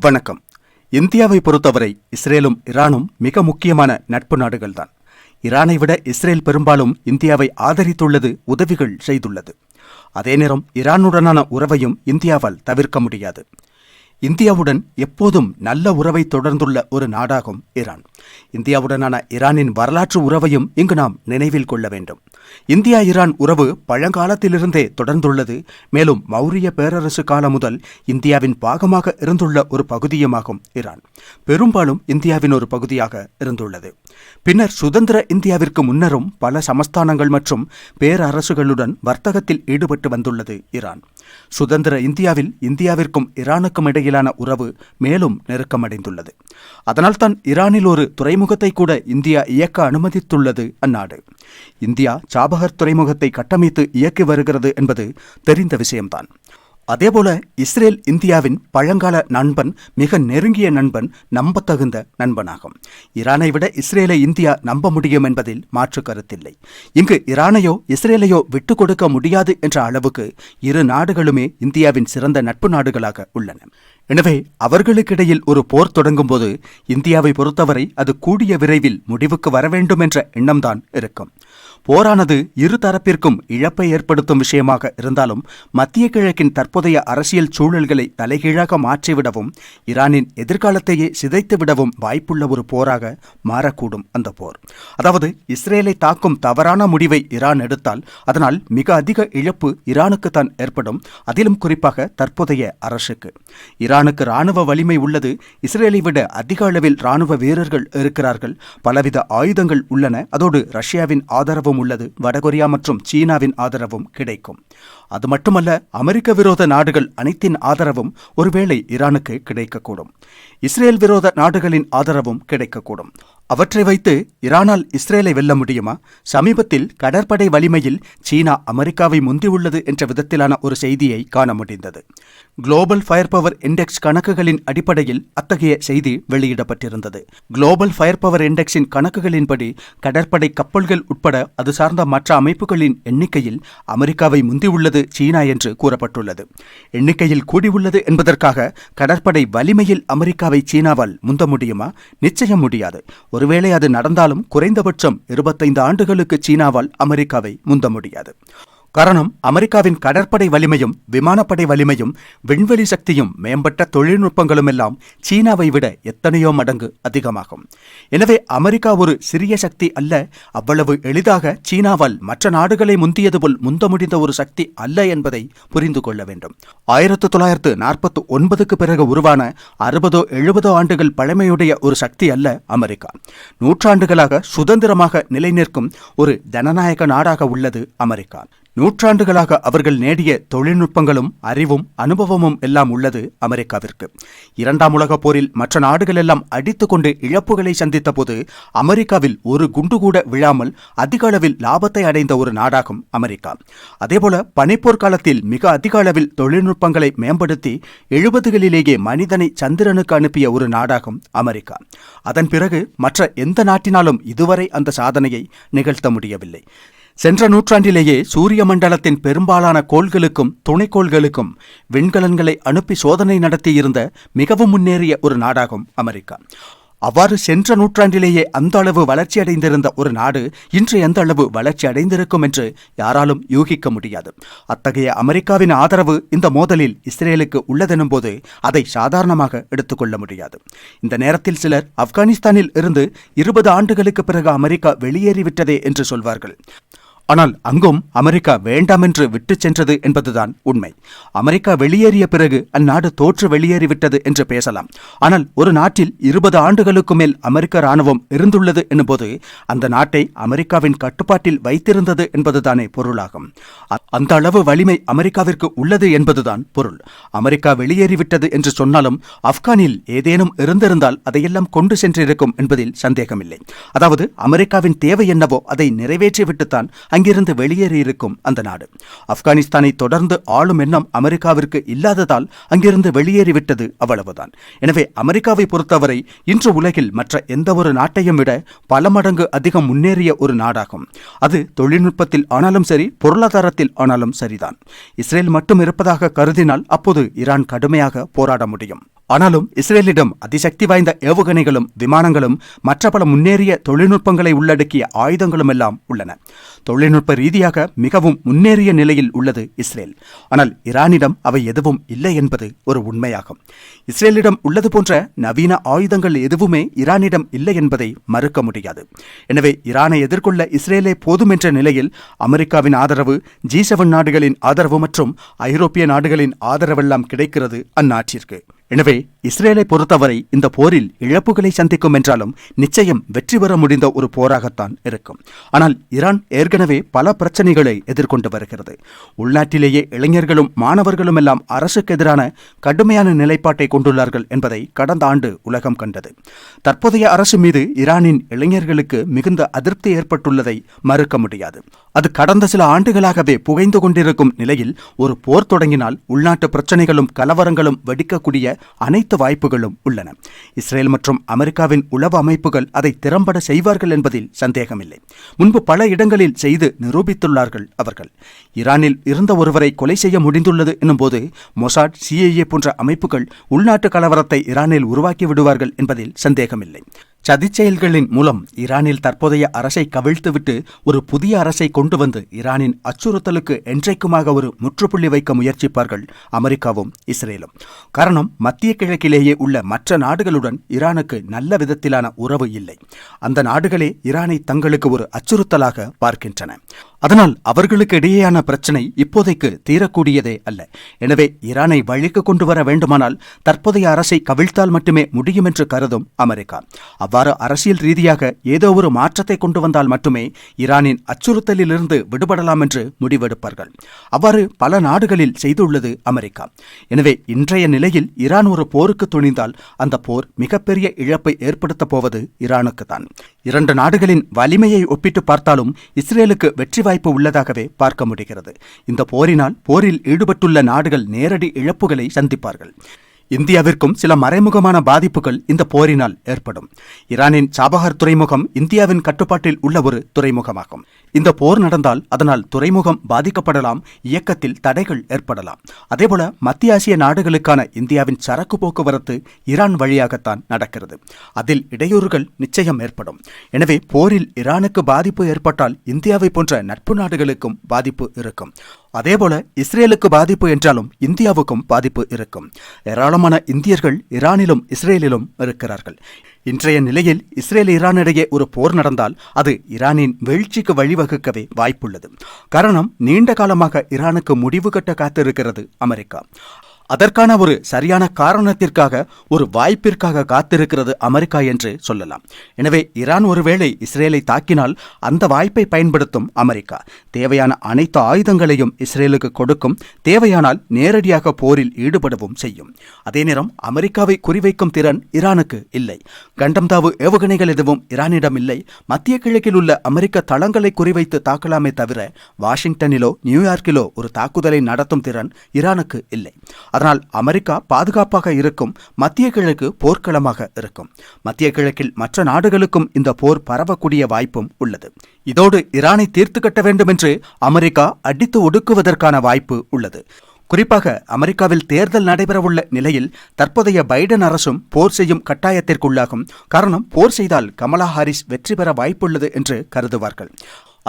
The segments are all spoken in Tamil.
வணக்கம். இந்தியாவை பொறுத்தவரை இஸ்ரேலும் ஈரானும் மிக முக்கியமான நட்பு நாடுகள்தான். ஈரானை விட இஸ்ரேல் பெரும்பாலும் இந்தியாவை ஆதரித்துள்ளது உதவிகள் செய்துள்ளது. அதே நேரம் ஈரானுடனான உறவையும் இந்தியாவால் தவிர்க்க முடியாது. இந்தியாவுடன் எப்போதும் நல்ல உறவை தொடர்ந்துள்ள ஒரு நாடாகும் ஈரான். இந்தியாவுடனான ஈரானின் வரலாற்று உறவையும் இங்கு நாம் நினைவில் கொள்ள வேண்டும். இந்தியா ஈரான் உறவு பழங்காலத்திலிருந்தே தொடர்ந்துள்ளது. மேலும் மௌரிய பேரரசு காலம் முதல் இந்தியாவின் பாகமாக இருந்துள்ள ஒரு பகுதியுமாகும் ஈரான். பெரும்பாலும் இந்தியாவின் ஒரு பகுதியாக இருந்துள்ளது. பின்னர் சுதந்திர இந்தியாவிற்கு முன்னரும் பல சமஸ்தானங்கள் மற்றும் பேரரசுகளுடன் வர்த்தகத்தில் ஈடுபட்டு வந்துள்ளது ஈரான். சுதந்திர இந்தியாவில் இந்தியாவிற்கும் ஈரானுக்கும் இடையிலான உறவு மேலும் நெருக்கமடைந்துள்ளது. அதனால்தான் ஈரானில் ஒரு துறைமுகத்தை கூட இந்தியா இயக்க அனுமதித்துள்ளது அந்நாடு. இந்தியா சாபகர் துறைமுகத்தை கட்டமைத்து இயக்கி வருகிறது என்பது தெரிந்த விஷயம்தான். அதேபோல இஸ்ரேல் இந்தியாவின் பழங்கால நண்பன் மிக நெருங்கிய நண்பன் நம்பத்தகுந்த நண்பனாகும். ஈரானை விட இஸ்ரேலை இந்தியா நம்ப முடியும் என்பதில் மாற்று கருத்தில்லை. இங்கு ஈரானையோ இஸ்ரேலையோ விட்டுக் கொடுக்க முடியாது என்ற அளவுக்கு இரு நாடுகளுமே இந்தியாவின் சிறந்த நட்பு நாடுகளாக உள்ளன. எனவே அவர்களுக்கிடையில் ஒரு போர் தொடங்கும்போது இந்தியாவை பொறுத்தவரை அது கூடிய விரைவில் முடிவுக்கு வர வேண்டும் என்ற எண்ணம்தான் இருக்கும். போரானது இரு தரப்பிற்கும் இழப்பை ஏற்படுத்தும் விஷயமாக இருந்தாலும் மத்திய கிழக்கின் தற்போதைய அரசியல் சூழல்களை தலைகீழாக மாற்றிவிடவும் ஈரானின் எதிர்காலத்தையே சிதைத்துவிடவும் வாய்ப்புள்ள ஒரு போராக மாறக்கூடும் அந்த போர். அதாவது இஸ்ரேலை தாக்கும் தவறான முடிவை ஈரான் எடுத்தால் அதனால் மிக அதிக இழப்பு ஈரானுக்கு தான் ஏற்படும் அதிலும் குறிப்பாக தற்போதைய அரசுக்கு. ஈரானுக்கு ராணுவ வலிமை உள்ளது இஸ்ரேலை விட அதிக அளவில் ராணுவ வீரர்கள் இருக்கிறார்கள் பலவித ஆயுதங்கள் உள்ளன அதோடு ரஷ்யாவின் ஆதரவும் உள்ளது. வடகொரியா மற்றும் சீனாவின் ஆதரவும் கிடைக்கும். அது மட்டுமல்ல அமெரிக்க விரோத நாடுகள் அனைத்தின் ஆதரவும் ஒருவேளை ஈரானுக்கு கிடைக்கக்கூடும். இஸ்ரேல் விரோத நாடுகளின் ஆதரவும் கிடைக்கக்கூடும். அவற்றை வைத்து ஈரானால் இஸ்ரேலை வெல்ல முடியுமா? சமீபத்தில் கடற்படை வலிமையில் சீனா அமெரிக்காவை முந்தியுள்ளது என்ற விதத்திலான ஒரு செய்தியை காண முடிந்தது. குளோபல் ஃபயர் பவர் இண்டெக்ஸ் கணக்குகளின் அடிப்படையில் அத்தகைய செய்தி வெளியிடப்பட்டிருந்தது. குளோபல் ஃபயர் பவர் இண்டெக்ஸின் கணக்குகளின்படி கடற்படை கப்பல்கள் உட்பட அது சார்ந்த மற்ற அமைப்புகளின் எண்ணிக்கையில் அமெரிக்காவை முந்தியுள்ளது சீனா என்று கூறப்பட்டுள்ளது. எண்ணிக்கையில் கூடியுள்ளது என்பதற்காக கடற்படை வலிமையில் அமெரிக்காவை சீனாவால் முந்த முடியுமா? நிச்சயம் முடியாது. ஒருவேளை அது நடந்தாலும் குறைந்தபட்சம் இருபத்தைந்து ஆண்டுகளுக்கு சீனாவால் அமெரிக்காவை முந்த முடியாது காரணம் அமெரிக்காவின் கடற்படை வலிமையும் விமானப்படை வலிமையும் விண்வெளி சக்தியும் மேம்பட்ட தொழில்நுட்பங்களும் எல்லாம் சீனாவை விட எத்தனையோ மடங்கு அதிகமாகும். எனவே அமெரிக்கா ஒரு சிறிய சக்தி அல்ல அவ்வளவு எளிதாக சீனாவால் மற்ற நாடுகளை முந்தியது போல் முந்த முடிந்த ஒரு சக்தி அல்ல என்பதை புரிந்து கொள்ள வேண்டும். ஆயிரத்து தொள்ளாயிரத்து நாற்பத்தி ஒன்பதுக்கு பிறகு உருவான அறுபதோ எழுபதோ ஆண்டுகள் பழமையுடைய ஒரு சக்தி அல்ல அமெரிக்கா. நூற்றாண்டுகளாக சுதந்திரமாக நிலைநிற்கும் ஒரு ஜனநாயக நாடாக உள்ளது அமெரிக்கா. நூற்றாண்டுகளாக அவர்கள் நேடிய தொழில்நுட்பங்களும் அறிவும் அனுபவமும் எல்லாம் உள்ளது அமெரிக்காவிற்கு. இரண்டாம் உலகப் போரில் மற்ற நாடுகள் எல்லாம் அடித்துக்கொண்டு இழப்புகளை சந்தித்த போது அமெரிக்காவில் ஒரு குண்டு கூட விழாமல் அதிக அளவில் லாபத்தை அடைந்த ஒரு நாடாகும் அமெரிக்கா. அதேபோல பனிப்போர் காலத்தில் மிக அதிக அளவில் தொழில்நுட்பங்களை மேம்படுத்தி எழுபதுகளிலேயே மனிதனை சந்திரனுக்கு அனுப்பிய ஒரு நாடாகும் அமெரிக்கா. அதன் பிறகு மற்ற எந்த நாட்டினாலும் இதுவரை அந்த சாதனையை நிகழ்த்த முடியவில்லை. சென்ற நூற்றாண்டிலேயே சூரிய மண்டலத்தின் பெரும்பாலான கோள்களுக்கும் துணைக்கோள்களுக்கும் விண்கலன்களை அனுப்பி சோதனை நடத்தியிருந்த மிகவும் முன்னேறிய ஒரு நாடாகும் அமெரிக்கா. அவ்வாறு சென்ற நூற்றாண்டிலேயே அந்த அளவு வளர்ச்சி அடைந்திருந்த ஒரு நாடு இன்று எந்த அளவு வளர்ச்சி அடைந்திருக்கும் என்று யாராலும் யூகிக்க முடியாது. அத்தகைய அமெரிக்காவின் ஆதரவு இந்த மோதலில் இஸ்ரேலுக்கு உள்ளதெனும் போது அதை சாதாரணமாக எடுத்துக்கொள்ள முடியாது. இந்த நேரத்தில் சிலர் ஆப்கானிஸ்தானில் இருந்து இருபது ஆண்டுகளுக்கு பிறகு அமெரிக்கா வெளியேறிவிட்டதே என்று சொல்வார்கள். ஆனால் அங்கும் அமெரிக்கா வேண்டாம் என்று விட்டுச் சென்றது என்பதுதான் உண்மை. அமெரிக்கா வெளியேறிய பிறகு அந்நாடு தோற்று வெளியேறிவிட்டது என்று பேசலாம். ஆனால் ஒரு நாட்டில் இருபது ஆண்டுகளுக்கு மேல் அமெரிக்க ராணுவம் இருந்துள்ளது என்னும்போது அந்த நாட்டை அமெரிக்காவின் கட்டுப்பாட்டில் வைத்திருந்தது என்பதுதானே பொருளாகும். அந்த அளவு வலிமை அமெரிக்காவிற்கு உள்ளது என்பதுதான் பொருள். அமெரிக்கா வெளியேறிவிட்டது என்று சொன்னாலும் ஆப்கானில் ஏதேனும் இருந்திருந்தால் அதையெல்லாம் கொண்டு சென்றிருக்கும் என்பதில் சந்தேகமில்லை. அதாவது அமெரிக்காவின் தேவை என்னவோ அதை நிறைவேற்றிவிட்டுத்தான் அங்கிருந்து வெளியேறியிருக்கும் அந்த நாடு. ஆப்கானிஸ்தானை தொடர்ந்து ஆளும் எண்ணம் அமெரிக்காவிற்கு இல்லாததால் அங்கிருந்து வெளியேறிவிட்டது அவ்வளவுதான். எனவே அமெரிக்காவை பொறுத்தவரை இன்று உலகில் மற்ற எந்த ஒரு நாட்டையும் விட பல மடங்கு அதிகம் முன்னேறிய ஒரு நாடாகும். அது தொழில்நுட்பத்தில் ஆனாலும் சரி பொருளாதாரத்தில் ஆனாலும் சரிதான். இஸ்ரேல் மட்டும் இருப்பதாக கருதினால் அப்போது ஈரான் கடுமையாக போராட முடியும். ஆனாலும் இஸ்ரேலிடம் அதிசக்தி வாய்ந்த ஏவுகணைகளும் விமானங்களும் மற்ற பல முன்னேறிய தொழில்நுட்பங்களை உள்ளடக்கிய ஆயுதங்களும் எல்லாம் உள்ளன. தொழில்நுட்ப ரீதியாக மிகவும் முன்னேறிய நிலையில் உள்ளது இஸ்ரேல். ஆனால் ஈரானிடம் அவை எதுவும் இல்லை என்பது ஒரு உண்மையாகும். இஸ்ரேலிடம் உள்ளது போன்ற நவீன ஆயுதங்கள் எதுவுமே ஈரானிடம் இல்லை என்பதை மறுக்க முடியாது. எனவே ஈரானை எதிர்கொள்ள இஸ்ரேலே போதும் என்ற நிலையில் அமெரிக்காவின் ஆதரவு ஜி செவன் நாடுகளின் ஆதரவு மற்றும் ஐரோப்பிய நாடுகளின் ஆதரவெல்லாம் கிடைக்கிறது அந்நாட்டிற்கு. எனவே இஸ்ரேலை பொறுத்தவரை இந்த போரில் இழப்புகளை சந்திக்கும் என்றாலும் நிச்சயம் வெற்றி பெற முடிந்த ஒரு போராகத்தான் இருக்கும். ஆனால் ஈரான் ஏற்கனவே பல பிரச்சனைகளை எதிர்கொண்டு வருகிறது. உள்நாட்டிலேயே இளைஞர்களும் மாணவர்களும் எல்லாம் அரசுக்கு எதிரான கடுமையான நிலைப்பாட்டை கொண்டுள்ளார்கள் என்பதை கடந்த ஆண்டு உலகம் கண்டது. தற்போதைய அரசு மீது ஈரானின் இளைஞர்களுக்கு மிகுந்த அதிருப்தி ஏற்பட்டுள்ளதை மறுக்க முடியாது. அது கடந்த சில ஆண்டுகளாகவே புகைந்து கொண்டிருக்கும் நிலையில் ஒரு போர் தொடங்கினால் உள்நாட்டு பிரச்சனைகளும் கலவரங்களும் வெடிக்கக்கூடிய அனைத்து வாய்ப்புகளும் உள்ளன. இஸ்ரேல் மற்றும் அமெரிக்காவின் உளவு அமைப்புகள் அதை திறம்பட செய்வார்கள் என்பதில் சந்தேகமில்லை. முன்பு பல இடங்களில் செய்து நிரூபித்துள்ளார்கள் அவர்கள். ஈரானில் இருந்த ஒருவரை கொலை செய்ய முடிந்துள்ளது என்னும்போது மொசாட் சிஏஏ போன்ற அமைப்புகள் உள்நாட்டு கலவரத்தை ஈரானில் உருவாக்கி விடுவார்கள் என்பதில் சந்தேகமில்லை. சதிச்செயல்களின் மூலம் ஈரானில் தற்போதைய அரசை கவிழ்த்துவிட்டு ஒரு புதிய அரசை கொண்டு வந்து ஈரானின் அச்சுறுத்தலுக்கு என்றைக்குமாக ஒரு முற்றுப்புள்ளி வைக்க முயற்சிப்பார்கள் அமெரிக்காவும் இஸ்ரேலும். காரணம் மத்திய கிழக்கிலேயே உள்ள மற்ற நாடுகளுடன் ஈரானுக்கு நல்ல விதத்திலான உறவு இல்லை. அந்த நாடுகளே ஈரானை தங்களுக்கு ஒரு அச்சுறுத்தலாக பார்க்கின்றன. அதனால் அவர்களுக்கு இடையேயான பிரச்சனை இப்போதைக்கு தீரக்கூடியதே அல்ல. எனவே ஈரானை வழிக்கு கொண்டு வர வேண்டுமானால் தற்போதைய அரசை கவிழ்த்தால் மட்டுமே முடியும் என்று கருதும் அமெரிக்கா. அவ்வாறு அரசியல் ரீதியாக ஏதோ ஒரு மாற்றத்தை கொண்டு வந்தால் மட்டுமே ஈரானின் அச்சுறுத்தலிலிருந்து விடுபடலாம் என்று முடிவெடுப்பார்கள். அவ்வாறு பல நாடுகளில் செய்துள்ளது அமெரிக்கா. எனவே இன்றைய நிலையில் ஈரான் ஒரு போருக்கு துணிந்தால் அந்த போர் மிகப்பெரிய இழப்பை ஏற்படுத்தப் போவது ஈரானுக்கு தான் இரண்டு நாடுகளின் வலிமையை ஒப்பிட்டு பார்த்தாலும் இஸ்ரேலுக்கு வெற்றி வாய்ப்பு உள்ளதாகவே பார்க்க முடிகிறது. இந்த போரினால் போரில் ஈடுபட்டுள்ள நாடுகள் நேரடி இழப்புகளை சந்திப்பார்கள். இந்தியாவிற்கும் சில மறைமுகமான பாதிப்புகள் இந்த போரினால் ஏற்படும். ஈரானின் சாபஹார் துறைமுகம் இந்தியாவின் கட்டுப்பாட்டில் உள்ள ஒரு துறைமுகமாகும். இந்த போர் நடந்தால் அதனால் துறைமுகம் பாதிக்கப்படலாம் இயக்கத்தில் தடைகள் ஏற்படலாம். அதேபோல மத்திய ஆசிய நாடுகளுக்கான இந்தியாவின் சரக்கு போக்குவரத்து ஈரான் வழியாகத்தான் நடக்கிறது. அதில் இடையூறுகள் நிச்சயம் ஏற்படும். எனவே போரில் ஈரானுக்கு பாதிப்பு ஏற்பட்டால் இந்தியாவை போன்ற நட்பு நாடுகளுக்கும் பாதிப்பு இருக்கும். அதேபோல இஸ்ரேலுக்கு பாதிப்பு என்றாலும் இந்தியாவுக்கும் பாதிப்பு இருக்கும். ஏராளமான இந்தியர்கள் ஈரானிலும் இஸ்ரேலிலும் இருக்கிறார்கள். இன்றைய நிலையில் இஸ்ரேல் ஈரான் இடையே ஒரு போர் நடந்தால் அது ஈரானின் வீழ்ச்சிக்கு வழிவகுக்கவே வாய்ப்புள்ளது. காரணம் நீண்ட காலமாக ஈரானுக்கு முடிவு கட்ட காத்திருக்கிறது அமெரிக்கா. அதற்கான ஒரு சரியான காரணத்திற்காக ஒரு வாய்ப்பிற்காக காத்திருக்கிறது அமெரிக்கா என்று சொல்லலாம். எனவே ஈரான் ஒருவேளை இஸ்ரேலை தாக்கினால் அந்த வாய்ப்பை பயன்படுத்தும் அமெரிக்கா. தேவையான அனைத்து ஆயுதங்களையும் இஸ்ரேலுக்கு கொடுக்கும் தேவையானால் நேரடியாக போரில் ஈடுபடவும் செய்யும். அதே நேரம் அமெரிக்காவை குறிவைக்கும் திறன் ஈரானுக்கு இல்லை. கண்டம்தாவு ஏவுகணைகள் எதுவும் ஈரானிடம் இல்லை. மத்திய கிழக்கில் உள்ள அமெரிக்க தளங்களை குறிவைத்து தாக்கலாமே தவிர வாஷிங்டனிலோ நியூயார்க்கிலோ ஒரு தாக்குதலை நடத்தும் திறன் ஈரானுக்கு இல்லை. அதனால் அமெரிக்கா பாதுகாப்பாக இருக்கும். மத்திய கிழக்கு போர்க்களமாக இருக்கும். மத்திய கிழக்கில் மற்ற நாடுகளுக்கும் இந்த போர் பரவக்கூடிய வாய்ப்பும் உள்ளது. இதோடு ஈரானை தீர்த்து கட்ட வேண்டும் என்று அமெரிக்கா அடித்து ஒடுக்குவதற்கான வாய்ப்பு உள்ளது. குறிப்பாக அமெரிக்காவில் தேர்தல் நடைபெறவுள்ள நிலையில் தற்போதைய பைடன் அரசும் போர் செய்யும் கட்டாயத்திற்குள்ளாகும். காரணம் போர் செய்தால் கமலா ஹாரிஸ் வெற்றி பெற வாய்ப்புள்ளது என்று கருதுவார்கள்.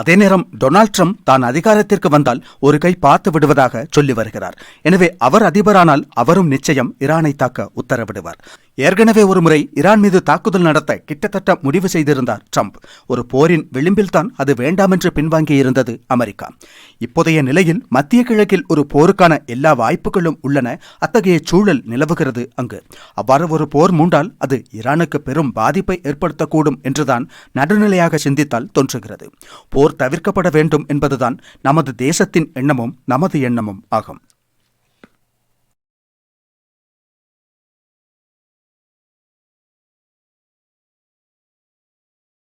அதே நேரம் டொனால்ட் ட்ரம்ப் தான் அதிகாரத்திற்கு வந்தால் ஒரு கை பார்த்து விடுவதாக சொல்லி வருகிறார். எனவே அவர் அதிபரானால் அவரும் நிச்சயம் ஈரானை தாக்க உத்தரவிடுவார். ஏற்கனவே ஒருமுறை ஈரான் மீது தாக்குதல் நடத்த கிட்டத்தட்ட முடிவு செய்திருந்தார் ட்ரம்ப். ஒரு போரின் விளிம்பில்தான் அது வேண்டாமென்று பின்வாங்கியிருந்தது அமெரிக்கா. இப்போதைய நிலையில் மத்திய கிழக்கில் ஒரு போருக்கான எல்லா வாய்ப்புகளும் உள்ளன. அத்தகைய சூழல் நிலவுகிறது அங்கு. அவ்வாறு ஒரு போர் மூண்டால் அது ஈரானுக்கு பெரும் பாதிப்பை ஏற்படுத்தக்கூடும் என்றுதான் நடுநிலையாக சிந்தித்தால் தோன்றுகிறது. போர் தவிர்க்கப்பட வேண்டும் என்பதுதான் நமது தேசத்தின் எண்ணமும் நமது எண்ணமும் ஆகும்.